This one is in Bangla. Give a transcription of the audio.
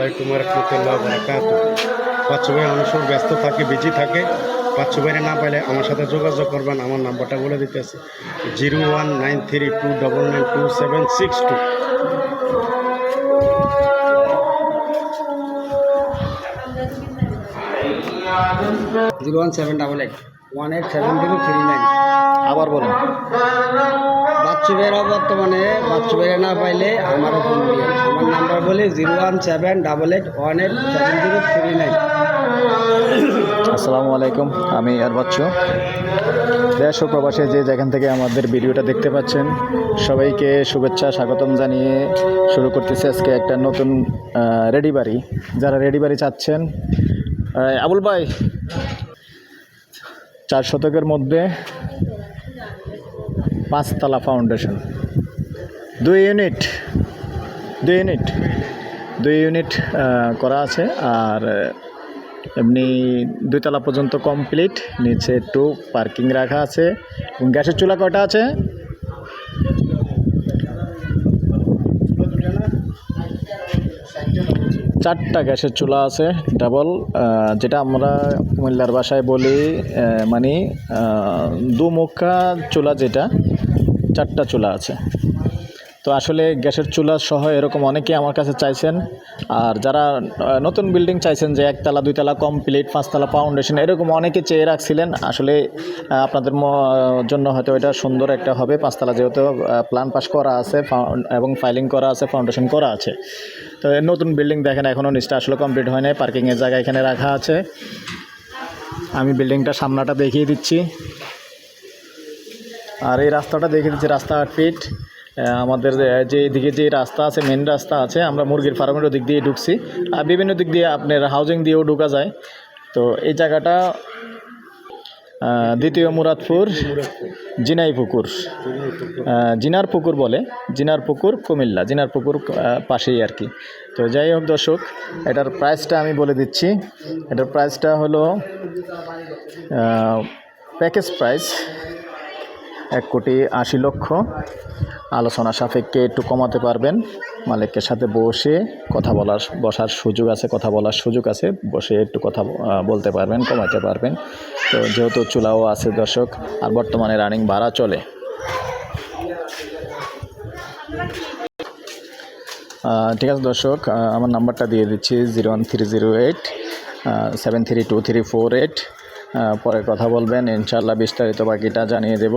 আলাইকুম রহমতুল্লাহ বারাকাত বাচ্চু ভাই অনেক সময় ব্যস্ত থাকে বিজি থাকে। বাচ্চু ভাইরে না পাইলে আমার সাথে যোগাযোগ করবেন আমার নাম্বারটা বলে দিতেছে zero one nine three two double nine two seven six two. Zero one seven double eight. One eight seven zero three nine. আবার বলুন। বাচ্চু বেরা বর্তমানে বাচ্চু বেরা না পাইলে আমারও ফোন দিয়ে আমার বলি zero one seven double eight one eight seven zero three nine. আসসালামু আলাইকুম, আমি আর বাচ্চু। দেশ ও প্রবাসে যে যেখান থেকে আমাদের ভিডিওটা দেখতে পাচ্ছেন, সবাইকে শুভেচ্ছা, স্বাগতম জানিয়ে শুরু করতেছি আজকে একটা নতুন রেডি বাড়ি। যারা রেডি বাড়ি চাচ্ছেন আবুল ভাই, চার শতকের মধ্যে পাঁচতলা ফাউন্ডেশন। দুই ইউনিট দুই ইউনিট দুই ইউনিট করা আছে আর, এমনি দুইতলা পর্যন্ত কমপ্লিট নিচে একটু পার্কিং রাখা আছে গ্যাসের চুলা কটা আছে? চারটা গ্যাসের চুলা আছে ডাবল যেটা আমরা কুমিল্লার বাসায় বলি মানে দুমুখা চুলা যেটা, চারটা চুলা আছে। তো আসলে গ্যাসের চুলা সহ এরকম অনেকেই আমার কাছে চাইছেন। আর যারা নতুন বিল্ডিং চাইছেন যে একতলা, দুইতলা কমপ্লিট পাঁচতলা ফাউন্ডেশন এরকম অনেকে চেয়ে রাখছিলেন। আসলে আপনাদের জন্য হয়তো এটা সুন্দর একটা হবে। পাঁচতলা যেহেতু প্ল্যান পাস করা আছে এবং ফাইলিং করা আছে ফাউন্ডেশন করা আছে। তো নতুন বিল্ডিং দেখেন এখনও নিচটা আসলে কমপ্লিট হয় নাই। পার্কিংয়ের জায়গা এখানে রাখা আছে। আমি বিল্ডিংটা সামনাটা দেখিয়ে দিচ্ছি। আর এই রাস্তাটা দেখিয়ে দিচ্ছি রাস্তা আট ফিট আমাদের যে এদিকে যে রাস্তা আছে মেন রাস্তা আছে, আমরা মুরগির ফার্মের দিক দিয়ে ঢুকছি। আর বিভিন্ন দিক দিয়ে আপনার হাউজিং দিয়েও ঢুকা যায়। তো এই জায়গাটা দ্বিতীয় মুরাদপুর জিনাই পুকুর জিনার পুকুর বলে জিনার পুকুর কুমিল্লা জিনার পুকুর পাশেই আর কি। তো যাই হোক দর্শক, এটার প্রাইসটা আমি বলে দিচ্ছি। এটার প্রাইসটা হলো প্যাকেজ প্রাইস এক কোটি আশি লক্ষ। আলোচনা সাপেক্ষে একটু কমাতে পারবেন। মালিকের সাথে বসে কথা বলার, বসার সুযোগ আছে, কথা বলার সুযোগ আছে। বসে একটু কথা বলতে পারবেন কমাতে পারবেন। তো যেহেতু চুলাও আছে দর্শক, আর বর্তমানে রানিং ভাড়া চলে। ঠিক আছে দর্শক আমার নাম্বারটা দিয়ে দিচ্ছি, zero one three zero eight seven three two three four eight. পরে কথা বলবেন, ইনশাআল্লাহ বিস্তারিত বাকিটা জানিয়ে দেব।